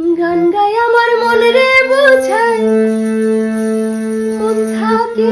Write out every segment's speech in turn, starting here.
গান গায় আমার মন রে বোঝায়। থাকে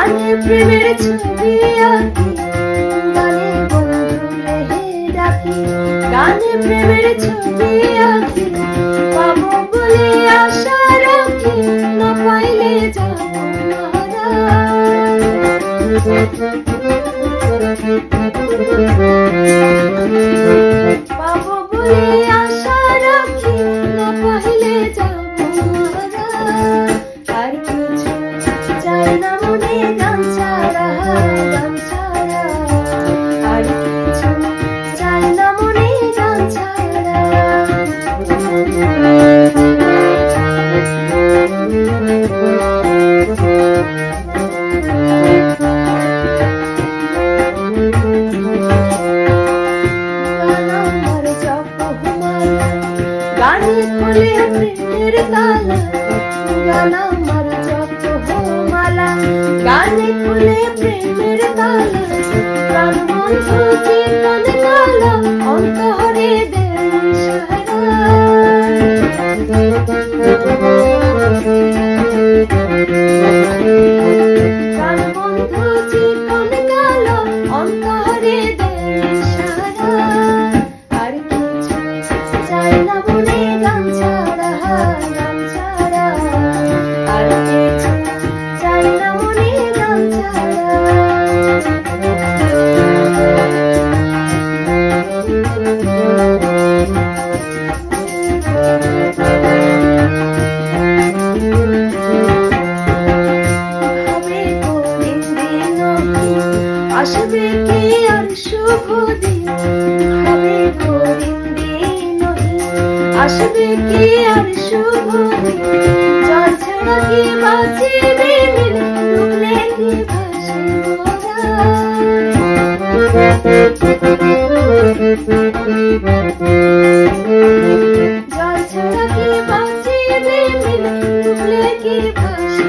আগে প্রেমের ছবি আঁকি গানে বন্ধু রেহে ডাকি গানে প্রেমের ছবি আঁকি পাবো গানে খুলে প্রেমের তালা পুরানা গানে খুলে প্রেমের তালা প্রাণ মন চিন্তন কালা আসবে কি আর শুভ জল ছাড়া কি বাঁচিবে? ডুবলে কি জল ছাড়া কি বাঁচিবে? ডুবলে কি ভাসে